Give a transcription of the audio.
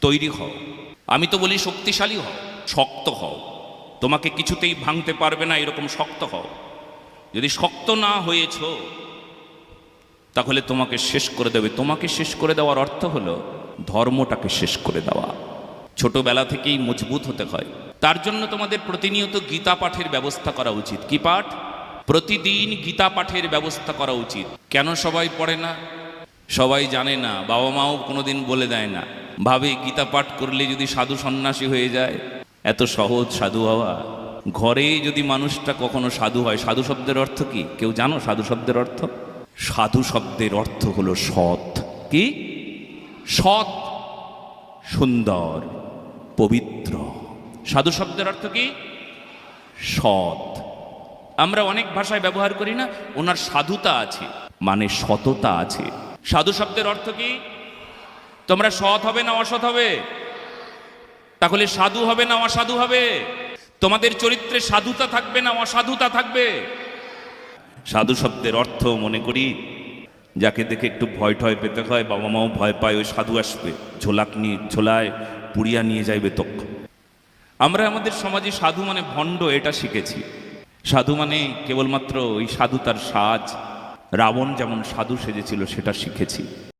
তৈরি হও। আমি তো বলি শক্তিশালী হও, শক্ত হও। তোমাকে কিছুতেই ভাঙতে পারবে না এরকম শক্ত হও। যদি শক্ত না হয়েছ, তাহলে তোমাকে শেষ করে দেবে। তোমাকে শেষ করে দেওয়ার অর্থ হলো ধর্মটাকে শেষ করে দেওয়া। ছোটবেলা থেকেই মজবুত হতে হয়। তার জন্য তোমাদের প্রতিনিয়ত গীতা পাঠের ব্যবস্থা করা উচিত। কি পাঠ? প্রতিদিন গীতা পাঠের ব্যবস্থা করা উচিত। কেন সবাই পড়ে না? সবাই জানে না। বাবা মাও কোনোদিন বলে দেয় না। ভাবে গীতা পাঠ করলে যদি সাধু সন্ন্যাসী হয়ে যায়, এত সহজ সাধু হওয়া। ঘরে যদি মানুষটা কখনো সাধু হয়, সাধু শব্দের অর্থ কি? কেউ জানো সাধু শব্দের অর্থ? সাধু শব্দের অর্থ হলো সৎ। কি? সৎ, সুন্দর, পবিত্র। সাধু শব্দের অর্থ কি? সৎ। আমরা অনেক ভাষায় ব্যবহার করি না, ওনার সাধুতা আছে মানে সততা আছে। সাধু শব্দের অর্থ কি? তোমরা সৎ হবে না অসৎ হবে? তাহলে সাধু হবে না অসাধু হবে? তোমাদের চরিত্রে সাধুতা থাকবে না অসাধুতা থাকবে? সাধু শব্দের অর্থ মনে করি, যাকে দেখে একটু ভয় টয় পেতে হয়, বাবা মাও ভয় পায়, ওই সাধু আসবে, ঝোলাক নিয়ে, ঝোলায় পুড়িয়া নিয়ে যাইবে তক্ষ। আমরা আমাদের সমাজে সাধু মানে ভণ্ড, এটা শিখেছি। সাধু মানে কেবলমাত্র ওই সাধু তার সাজ। রাবণ যেমন সাধু সেজেছিল, সেটা শিখেছি।